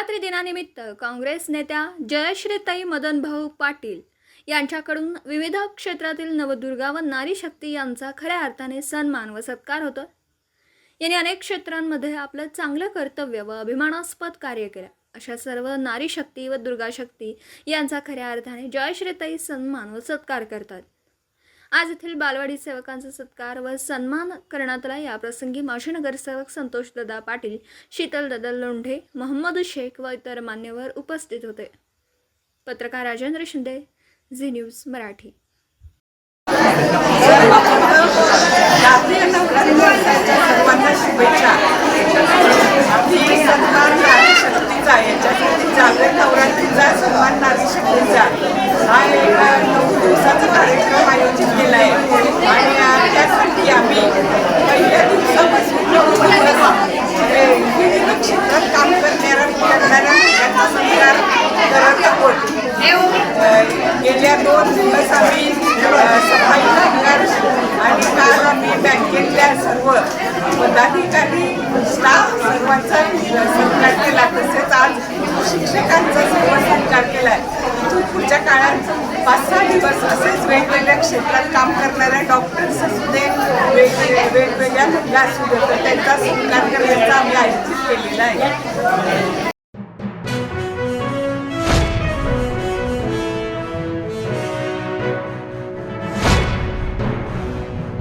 शिवरात्री दिनानिमित्त काँग्रेस नेत्या जयश्रीताई मदनभाऊ पाटील यांच्याकडून विविध क्षेत्रातील नवदुर्गा व नारी शक्ती यांचा खऱ्या अर्थाने सन्मान व सत्कार होतो. यांनी अनेक क्षेत्रांमध्ये आपलं चांगलं कर्तव्य व अभिमानास्पद कार्य केलं. अशा सर्व नारी शक्ती व दुर्गाशक्ती यांचा खऱ्या अर्थाने जयश्रीताई सन्मान व सत्कार करतात. आज येथील बालवाडी सेवकांचा सत्कार व सन्मान करण्यात आला. या प्रसंगी माजी नगरसेवक संतोषदादा पाटील शीतलदादा लोंढे महम्मद शेख व इतर मान्यवर उपस्थित होते. पत्रकार राजेंद्र शिंदे झी न्यूज मराठी. सन्मान नारी शक्तीचा हा एक नऊ दिवसाचा कार्यक्रम आयोजित केला आहे आणि त्यासाठी आम्ही पहिल्या दिवसापासून म्हणजे विविध क्षेत्रात काम करणाऱ्या करणाऱ्या महिलांचा सत्कार करत आहोत. गेल्या दोन दिवस आम्ही सफाई कामगार आणि काल आम्ही बँकेतल्या सर्व पदाधिकारी स्टाफ सर्वांचा सत्कार केला तसेच आज शिक्षकांचा सर्व सत्कार केला आहे इथून पुढच्या काळात पाच सहा दिवस असेच वेगवेगळ्या क्षेत्रात काम करणाऱ्या डॉक्टर्स असू दे वेगवेगळ्या वेगवेगळ्या महिला असू दे तर त्यांचा स्वीकार करण्याचा आम्ही आयोजित केलेला आहे.